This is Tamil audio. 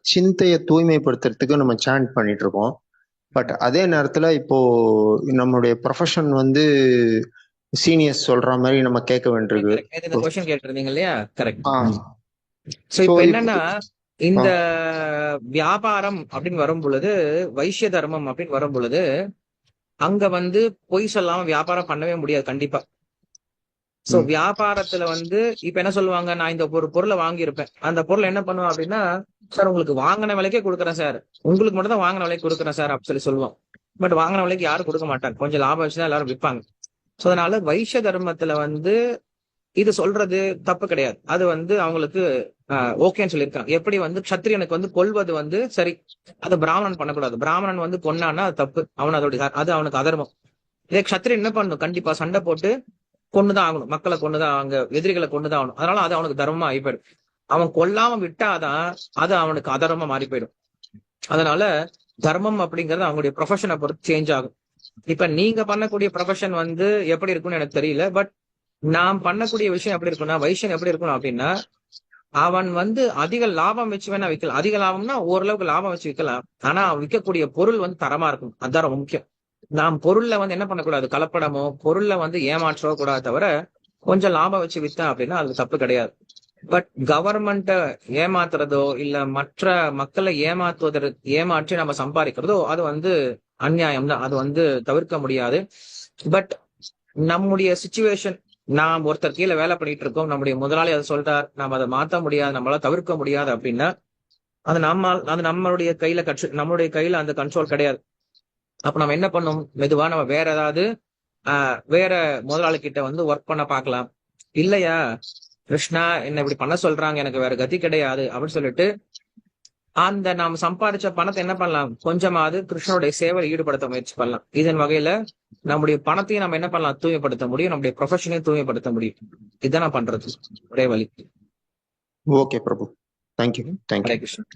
சிந்தையை தூய்மைப்படுத்துறதுக்கு நம்ம சாண்ட் பண்ணிட்டு இருக்கோம் பட் அதே நேரத்துல இப்போ நம்மளுடைய ப்ரொஃபஷன் வந்து சீனியர்ஸ் சொல்ற மாதிரி நம்ம கேட்க வேண்டியிருக்கு. கேட்டிருந்தீங்க இல்லையா? கரெக்ட் சோ இப்ப என்னன்னா இந்த வியாபாரம் அப்படின்னு வரும் பொழுது வைசிய தர்மம் அப்படின்னு வரும் பொழுது அங்க வந்து பொய் சொல்லாம வியாபாரம் பண்ணவே முடியாது கண்டிப்பா. சோ. வியாபாரத்துல வந்து இப்ப என்ன சொல்லுவாங்க? நான் இந்த ஒரு பொருளை வாங்கியிருப்பேன். அந்த பொருளை என்ன பண்ணுவேன் அப்படின்னா சார் உங்களுக்கு வாங்கின விலைக்கே கொடுக்குறேன் சார். உங்களுக்கு மட்டும் தான் வாங்கின விலைக்கு கொடுக்குறேன் சார் அப்படின்னு சொல்லி சொல்லுவோம். பட் வாங்கின விலைக்கு யாரும் கொடுக்க மாட்டாங்க. கொஞ்சம் லாபம் வச்சுதான் எல்லாரும் விற்பாங்க. சோ அதனால வைஷ்ய தர்மத்துல வந்து இது சொல்றது தப்பு கிடையாது. அது வந்து அவங்களுக்கு ஓகேன்னு சொல்லியிருக்காங்க. எப்படி வந்து கத்திரியனுக்கு வந்து கொல்வது வந்து சரி அது பிராமணன் பண்ணக்கூடாது. பிராமணன் வந்து கொன்னான்னா அது தப்பு. அவன் அதோட அது அவனுக்கு அதர்மம். இதே கத்திரியன் என்ன பண்ணணும் கண்டிப்பா சண்டை போட்டு கொண்டுதான் ஆகணும். மக்களை கொண்டுதான் அங்க எதிரிகளை கொண்டுதான் ஆகணும். அதனால அது அவனுக்கு தர்மமா ஆகி போயிடும். அவன் கொல்லாம விட்டாதான் அது அவனுக்கு அதர்மமா மாறி போயிடும். அதனால தர்மம் அப்படிங்கறது அவங்களுடைய ப்ரொஃபஷனை பொறுத்து சேஞ்ச் ஆகும். இப்ப நீங்க பண்ணக்கூடிய ப்ரொஃபஷன் வந்து எப்படி இருக்கும்னு எனக்கு தெரியல பட் நாம் பண்ணக்கூடிய விஷயம் எப்படி இருக்கும்னா வைஷன் எப்படி இருக்கணும் அப்படின்னா அவன் வந்து அதிக லாபம் வச்சு வேணா விற்கலாம் அதிக லாபம்னா ஓரளவுக்கு லாபம் வச்சு விற்கலாம் ஆனா விற்கக்கூடிய பொருள் வந்து தரமா இருக்கும் அதுதான் ரொம்ப முக்கியம். நாம் பொருள்ல வந்து என்ன பண்ணக்கூடாது? கலப்படமோ பொருள்ல வந்து ஏமாற்றவோ கூடாது தவிர கொஞ்சம் லாபம் வச்சு வித்தா அப்படின்னா அது தப்பு கிடையாது. பட் கவர்மெண்ட்டை ஏமாத்துறதோ இல்ல மற்ற மக்களை ஏமாத்துவதற்கு ஏமாற்றி நம்ம சம்பாதிக்கிறதோ அது வந்து அந்நியாயம் தான். அது வந்து தவிர்க்க முடியாது. பட் நம்முடைய சுச்சுவேஷன் நாம் ஒருத்தர் கீழே வேலை பண்ணிட்டு இருக்கோம். நம்முடைய முதலாளி அதை சொல்றார். நாம் அதை மாத்த முடியாது. நம்மளால தவிர்க்க முடியாது அப்படின்னா அது நம்ம அது நம்மளுடைய கையில கட்சி நம்மளுடைய கையில அந்த கண்ட்ரோல் கிடையாது. அப்ப நம்ம என்ன பண்ணோம்? மெதுவா நம்ம வேற ஏதாவது ஆஹ் வேற முதலாளி கிட்ட வந்து ஒர்க் பண்ண பார்க்கலாம். இல்லையா? கிருஷ்ணா என்ன இப்படி பண்ண சொல்றாங்க எனக்கு வேற கதி கிடையாது அப்படின்னு சொல்லிட்டு அந்த நாம் சம்பாதிச்ச பணத்தை என்ன பண்ணலாம்? கொஞ்சமாவது கிருஷ்ணனுடைய சேவையில் ஈடுபடுத்த முயற்சி பண்ணலாம். இதன் வகையில நம்முடைய பணத்தையும் நம்ம என்ன பண்ணலாம்? தூய்மைப்படுத்த முடியும். நம்முடைய ப்ரொஃபஷனையும் தூய்மைப்படுத்த முடியும். இதுதான் நான் பண்றது. ஒரே வழி. Okay Prabhu. Thank you thank you Krishnan